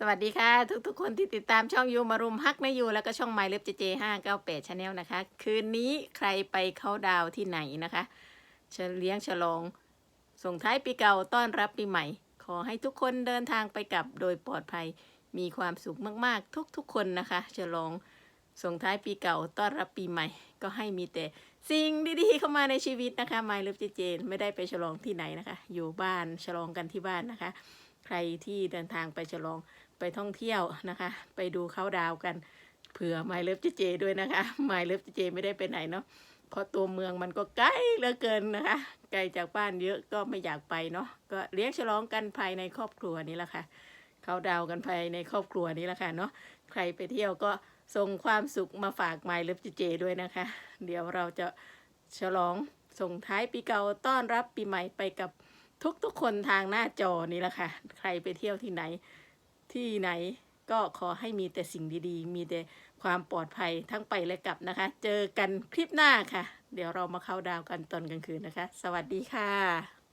สวัสดีค่ะ ทุกๆ คนที่ติดตามช่องยูมารุมฮักไม่อยู่แล้วก็ช่องไมล์เล็บเจเจห้าเก้าแปดชาแนลนะคะ คืนนี้ใครไปเข้าดาวที่ไหนนะคะเฉเลี้ยงฉลอง ส่งท้ายปีเก่าต้อนรับปีใหม่ ขอให้ทุกคนเดินทางไปกลับโดยปลอดภัยมีความสุขมากๆ ทุกๆ คนนะคะฉลองส่งท้ายปีเก่าต้อนรับปีใหม่ ก็ให้มีแต่สิ่งดีๆเข้ามาในชีวิตนะคะไมล์เล็บเจเจไม่ได้ไปฉลองที่ไหนนะคะ อยู่บ้านฉลองกันที่บ้านนะคะ ใครที่เดินทางไปฉลองไปท่องเที่ยวนะคะ ไปดูเขาดาวกันเผื่อไมเลิฟเจเจด้วยนะคะไมเลิฟเจเจไม่ได้ไปไหนเนาะเพราะตัวเมืองมันก็ใกล้เหลือเกินนะคะไกลจากบ้านเยอะก็ไม่อยากไปเนาะก็เลี้ยงฉลองกันภายในครอบครัวนี่แหละค่ะเขาดาวกันภายในครอบครัวนี่แหละค่ะเนาะใครไปเที่ยวก็ส่งความสุขมาฝากไมเลิฟเจเจด้วยนะคะ เดี๋ยวเราจะฉลองส่งท้ายปีเก่าต้อนรับปีใหม่ไปกับ ทุกๆคนทางหน้าจอนี่แหละค่ะ ใครไปเที่ยวที่ไหนที่ไหนก็ขอให้มีแต่สิ่งดีๆ มีแต่ความปลอดภัยทั้งไปและกลับนะคะ เจอกันคลิปหน้าค่ะ เดี๋ยวเรามาเข้าดาวกันตอนกลางคืนนะคะ สวัสดีค่ะ